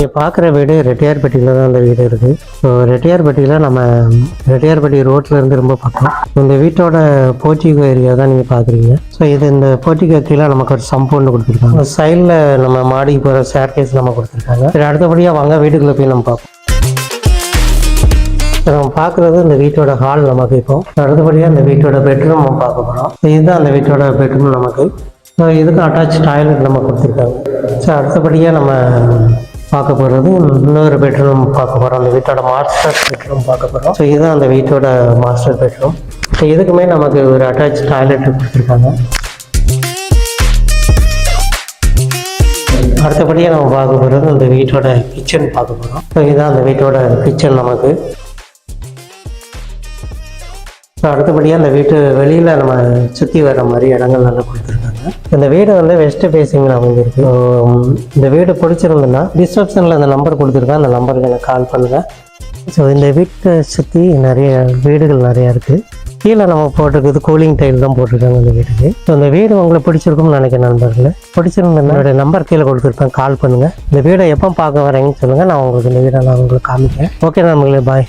நீங்கள் பார்க்குற வீடு ரெட்டியார்பட்டியில் தான் அந்த வீடு இருக்குது ஸோ ரெட்டியார்பட்டியில் நம்ம ரெட்டியார்பட்டி ரோட்ல இருந்து ரொம்ப பக்கம். இந்த வீட்டோட போர்ட்டிகோ ஏரியா தான் நீங்கள் பார்க்குறீங்க ஸோ இது இந்த போர்ட்டிகோ கீழே நமக்கு ஒரு சம்பவுண்டு கொடுத்துருக்காங்க. சைடில் நம்ம மாடிக்கு போகிற ஸ்டேர் நம்ம கொடுத்துருக்காங்க. சரி அடுத்தபடியாக வாங்க வீட்டுக்குள்ளே போய் நம்ம பார்ப்போம் நம்ம பார்க்குறது இந்த வீட்டோட ஹால் நமக்கு இப்போ. அடுத்தபடியாக இந்த வீட்டோட பெட்ரூம் நம்ம பார்க்க போகிறோம் இதுதான் அந்த வீட்டோட பெட்ரூம் நமக்கு. ஸோ இதுக்கும் அட்டாச் டாய்லெட் நம்ம கொடுத்துருக்காங்க. ஸோ அடுத்தபடியாக நம்ம பார்க்க போகிறது இன்னொரு பெட்ரூம் பார்க்க போகிறோம் அந்த வீட்டோட மாஸ்டர் பெட்ரூம் பார்க்க போகிறோம் ஸோ இதுதான் அந்த வீட்டோட மாஸ்டர் பெட்ரூம் ஸோ இதுக்குமே நமக்கு ஒரு அட்டாச் டாய்லெட் கொடுத்துருக்காங்க. அடுத்தபடியாக நம்ம பார்க்க போகிறது அந்த வீட்டோட கிச்சன் பார்க்க போகிறோம் ஸோ இதுதான் அந்த வீட்டோட கிச்சன் நமக்கு. ஸோ அடுத்தபடியாக அந்த வீட்டு வெளியில் நம்ம சுற்றி வர மாதிரி இடங்கள் நல்லா கொடுத்துருக்காங்க. இந்த வீடு வந்து வெஸ்ட் ஃபேஸிங்கில் அமைஞ்சிருக்கு. இந்த வீடு பிடிச்சிருந்ததுன்னா டிஸ்கிரிப்ஷனில் அந்த நம்பர் கொடுத்துருக்கேன். அந்த நம்பருக்கு எனக்கு கால் பண்ணுங்கள் ஸோ இந்த வீட்டை சுற்றி நிறைய வீடுகள் நிறையா இருக்குது கீழே நம்ம போட்டிருக்குது கூலிங் டைல் தான் போட்டிருக்காங்க இந்த வீட்டுக்கு. ஸோ இந்த வீடு உங்களுக்கு பிடிச்சிருக்கும்னு நினைக்கிறேன் நண்பர்களே. பிடிச்சிருந்ததுன்னா என்னோட நம்பர் கீழே கொடுத்துருப்பேன். கால் பண்ணுங்கள் இந்த வீடை எப்போ பார்க்க வரேங்கன்னு சொல்லுங்கள் நான் உங்களுக்கு இந்த வீடை நான் உங்களுக்கு காமிக்கிறேன். ஓகே நண்பர்களே பாய்